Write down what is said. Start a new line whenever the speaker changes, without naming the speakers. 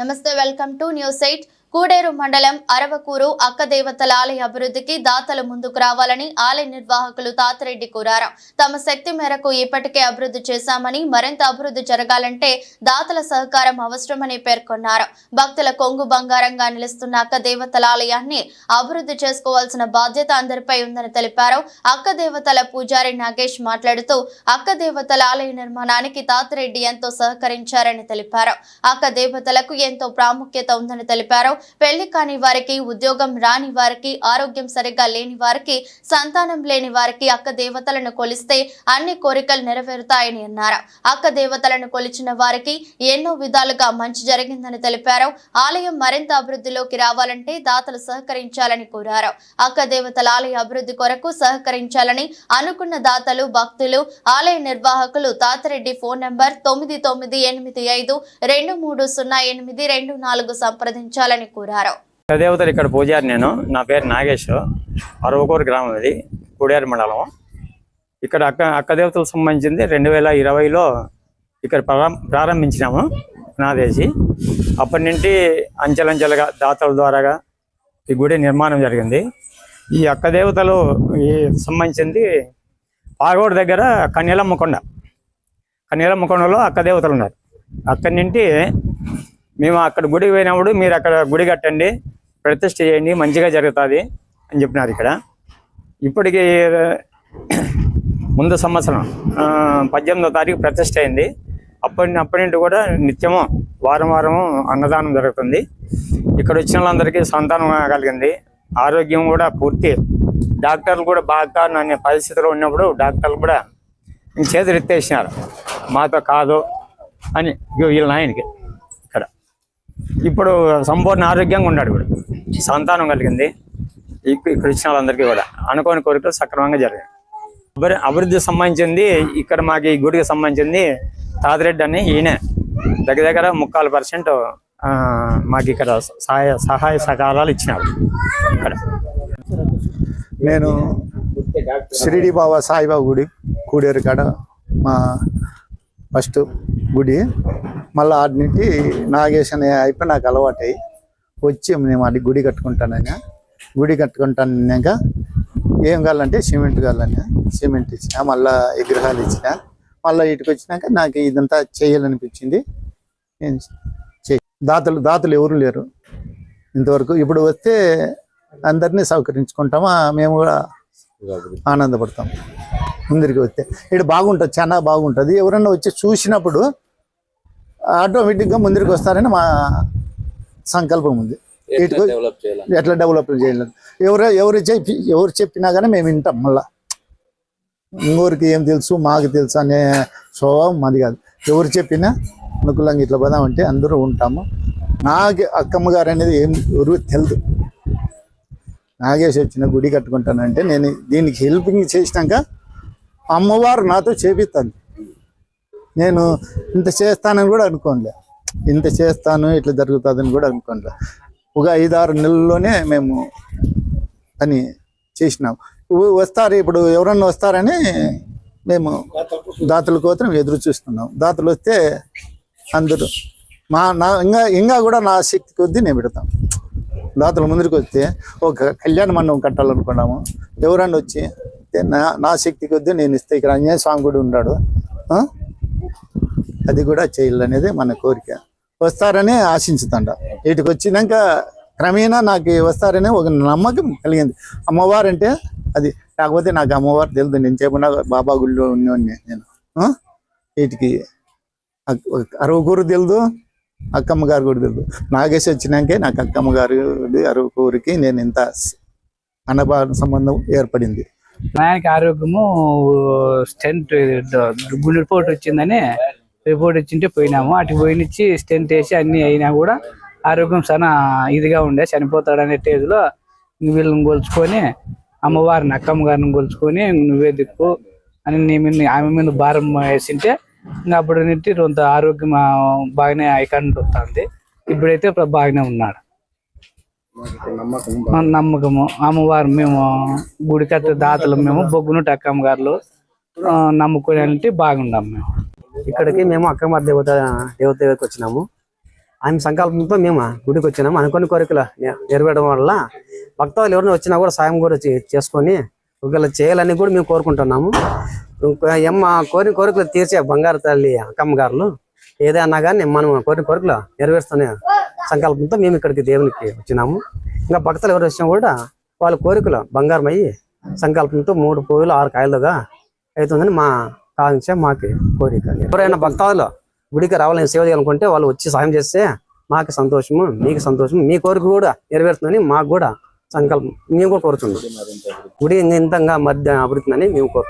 నమస్తే welcome to news eight. Kuderu మండలం అరవకూరు అక్క దేవతల ఆలయ అభివృద్ధికి దాతలు ముందుకు రావాలని ఆలయ నిర్వాహకులు తాతిరెడ్డి కోరారు. తమ శక్తి మేరకు ఇప్పటికే అభివృద్ధి చేశామని మరింత అభివృద్ధి జరగాలంటే దాతల సహకారం అవసరమని పేర్కొన్నారు. భక్తుల కొంగు బంగారంగా నిలుస్తున్న అక్క దేవతల ఆలయాన్ని అభివృద్ధి చేసుకోవాల్సిన బాధ్యత అందరిపై ఉందని తెలిపారు. అక్క దేవతల పూజారి నాగేష్ మాట్లాడుతూ అక్క దేవతల ఆలయ నిర్మాణానికి తాతిరెడ్డి ఎంతో సహకరించారని తెలిపారు. అక్క దేవతలకు ఎంతో ప్రాముఖ్యత ఉందని తెలిపారు. పెళ్ళి కాని వారికి ఉద్యోగం రాని వారికి ఆరోగ్యం సరిగ్గా లేని వారికి సంతానం లేని వారికి అక్క దేవతలను కొలిస్తే అన్ని కోరికలు నెరవేరుతాయని అన్నారు. అక్క దేవతలను కొలిచిన వారికి ఎన్నో విధాలుగా మంచి జరిగిందని తెలిపారు. ఆలయం మరింత అభివృద్ధిలోకి రావాలంటే దాతలు సహకరించాలని కోరారు. అక్క దేవతల ఆలయ అభివృద్ధి కొరకు సహకరించాలని అనుకున్న దాతలు భక్తులు ఆలయ నిర్వాహకులు తాతరెడ్డి ఫోన్ నంబర్ తొమ్మిది తొమ్మిది ఎనిమిది ఐదు రెండు మూడు సున్నా ఎనిమిది రెండు నాలుగు సంప్రదించాలని కోరారు.
దేవతలు ఇక్కడ పూజారి నేను. నా పేరు నాగేష్. అరవకూరు గ్రామం ఇది కూడేరు మండలం. ఇక్కడ అక్క అక్క దేవతలకు సంబంధించింది రెండు వేల ఇరవైలో ఇక్కడ ప్రారం- ప్రారంభించినాము నాదేసి. అప్పటి నుండి అంచెలంచెలుగా దాతల ద్వారాగా ఈ గుడి నిర్మాణం జరిగింది. ఈ అక్క దేవతలు ఈ సంబంధించింది పాగోడు దగ్గర కన్యలమ్మ కొండ. కన్యలమ్మ కొండలో అక్క దేవతలు ఉన్నారు. అక్కడి నుండి మేము అక్కడ గుడికి పోయినప్పుడు మీరు అక్కడ గుడి కట్టండి ప్రతిష్ట చేయండి మంచిగా జరుగుతుంది అని చెప్పినారు ఇక్కడ. ఇప్పటికి ముందు సంవత్సరం పద్దెనిమిదో తారీఖు ప్రతిష్ట అయింది. అప్పటి అప్పటి నుండి కూడా నిత్యము వారం వారము అన్నదానం జరుగుతుంది. ఇక్కడ వచ్చిన వాళ్ళందరికీ సంతానం కలిగింది. ఆరోగ్యం కూడా పూర్తి. డాక్టర్లు కూడా బాగా అనే పరిస్థితిలో ఉన్నప్పుడు డాక్టర్లు కూడా చేతులు ఎత్తేసినారు. మాతో కాదు అని వీళ్ళ నాయనకి. ఇప్పుడు సంపూర్ణ ఆరోగ్యంగా ఉన్నాడు కూడా సంతానం కలిగింది. ఇక్కడ ఇచ్చిన వాళ్ళందరికీ కూడా. అనుకోని కోరికలు సక్రమంగా జరిగాయి. అభివృ- అభివృద్ధి సంబంధించింది ఇక్కడ మాకు ఈ గుడికి సంబంధించింది తాతిరెడ్డి అని ఈయన. దగ్గర దగ్గర ముక్కాలు పర్సెంట్ మాకు ఇక్కడ సహాయ సహాయ సహకారాలు ఇచ్చినారు. ఇక్కడ.
నేను షిరిడి బాబా సాయిబాబా గుడి కూడేరు కాడ మా ఫస్ట్ గుడి. మళ్ళీ ఆడి నుంచి నాగేశ్ అనే అయిపోయి నాకు అలవాటై వచ్చి మేము అది గుడి కట్టుకుంటానని గుడి కట్టుకుంటానన్నాక ఏం కావాలంటే సిమెంట్ కావాలని సిమెంట్ ఇచ్చిన మళ్ళీ విగ్రహాలు ఇచ్చిన. మళ్ళీ ఇటుకు వచ్చినాక నాకు ఇదంతా చేయాలనిపించింది. నేను చే దాతలు దాతలు ఎవరు లేరు. ఇంతవరకు ఇప్పుడు వస్తే అందరినీ సౌకరించుకుంటామా మేము కూడా ఆనందపడతాం. ముందరికి వస్తే. ఇక్కడ బాగుంటుంది చాలా బాగుంటుంది. ఎవరన్నా వచ్చి చూసినప్పుడు ఆటోమేటిక్గా ముందరికి వస్తారని మా సంకల్పం ఉంది. ఎట్లా డెవలప్ చేయాలి ఎవరు ఎవరు చెప్పి ఎవరు చెప్పినా కానీ మేము వింటాం మళ్ళా. ఇంకోరికి ఏం తెలుసు మాకు తెలుసు అనే స్వభావం మాది కాదు. ఎవరు చెప్పినా అనుకూలంగా ఇట్లా పోదామంటే అందరూ ఉంటాము. నాకు అక్కమ్మ గారు అనేది ఏం ఎవరు తెలియదు నాగేష్ వచ్చిన గుడి కట్టుకుంటానంటే నేను దీనికి హెల్పింగ్ చేసినాక అమ్మవారు నాతో చేపిస్తాను. నేను ఇంత చేస్తానని కూడా అనుకోనులే. ఇంత చేస్తాను ఇట్లా జరుగుతుందని కూడా అనుకోనులే. ఒక ఐదారు నెలల్లోనే మేము అని చేసినాం. వస్తారు ఇప్పుడు ఎవరన్నా వస్తారని మేము దాతల కోసం ఎదురు చూస్తున్నాం. దాతలు వస్తే అందరూ మా నా ఇంకా ఇంకా కూడా నా శక్తి కొద్దీ నేను పెడతాం. దాతల ముందుకు వస్తే ఒక కళ్యాణ మండపం కట్టాలనుకున్నాము. ఎవరన్నా వచ్చి నా నా శక్తి కొద్దీ నేను ఇస్తే ఇక్కడ అంజనేయ స్వామి కూడా ఉన్నాడు. అది కూడా చేయాలనేది మన కోరిక. వస్తారని ఆశించుతాండ. వీటికి వచ్చినాక క్రమేణా నాకు వస్తారని ఒక నమ్మకం కలిగింది. అమ్మవారు అంటే అది కాకపోతే నాకు అమ్మవారు తెలియదు నేను చెప్పిన బాబా గుడిలో ఉన్నవాడిని నేను. వీటికి అక్- అరవకూరు అక్కమ్మ గారు కూడా తెలుదు. నాగేశ్ వచ్చినాకే నాకు అక్కమ్మ గారు అరవకూరికి నేను ఇంత అనభావ సంబంధం ఏర్పడింది.
ఆయనకి ఆరోగ్యము స్టెంట్ గుండెపోటు వచ్చిందని రిపోర్ట్ వచ్చింటే పోయినాము. అటు పోయినిచ్చి స్టెంట్ వేసి అన్ని అయినా కూడా ఆరోగ్యం చాలా ఇదిగా ఉండే చనిపోతాడు అనే స్టేజ్లో వీళ్ళని కొలుచుకొని అమ్మవారిని అక్కమ్మ గారిని కొలుచుకొని నువ్వే దిక్కు అని నీ మీద ఆమె మీద భారం వేసింటే ఇంకా అప్పటి నుంచి కొంత ఆరోగ్యం బాగానే ఐకాంట్ వస్తుంది. ఇప్పుడైతే బాగానే ఉన్నాడు. నమ్మకము. అమ్మవారు మేము గుడికత్త దాతలు మేము బొగ్గును అక్కమ్మ గారు నమ్ముకునే బాగుండాం మేము.
ఇక్కడికి మేము అక్కమ్మ దేవత దేవత దగ్గరికి వచ్చినాము. ఆమె సంకల్పంతో మేము గుడికి వచ్చినాము. అనుకున్న కోరికలు నె- నెరవేరడం వల్ల భక్తులు ఎవరైనా వచ్చినా కూడా సాయం కూడా చేసుకొని ఒకవేళ చేయాలని కూడా మేము కోరుకుంటున్నాము. ఇంకా ఎమ్మ కోరిన కోరికలు తీర్చే బంగారు తల్లి అక్కమ్మ గారులు ఏదైనా కానీ మనం కోరిన కోరికలు నెరవేరుస్తున్న సంకల్పంతో మేము ఇక్కడికి దేవునికి వచ్చినాము. ఇంకా భక్తులు ఎవరు వచ్చినా కూడా వాళ్ళ కోరికలు బంగారం అయ్యి సంకల్పంతో మూడు పువ్వులు ఆరు కాయలుగా అవుతుందని మా కాంక్ష మాకు కోరిక. ఎవరైనా భక్తాదులు గుడికి రావాలని సేవ చేయాలనుకుంటే వాళ్ళు వచ్చి సాయం చేస్తే మాకు సంతోషము మీకు సంతోషము మీ కోరిక కూడా నెరవేరుతుందని మాకు కూడా సంకల్పం. మేము కూడా కోరుతున్నాం. గుడి ఇంతంగా మధ్య అభివృద్ధిని మేము కోరుతున్నాం.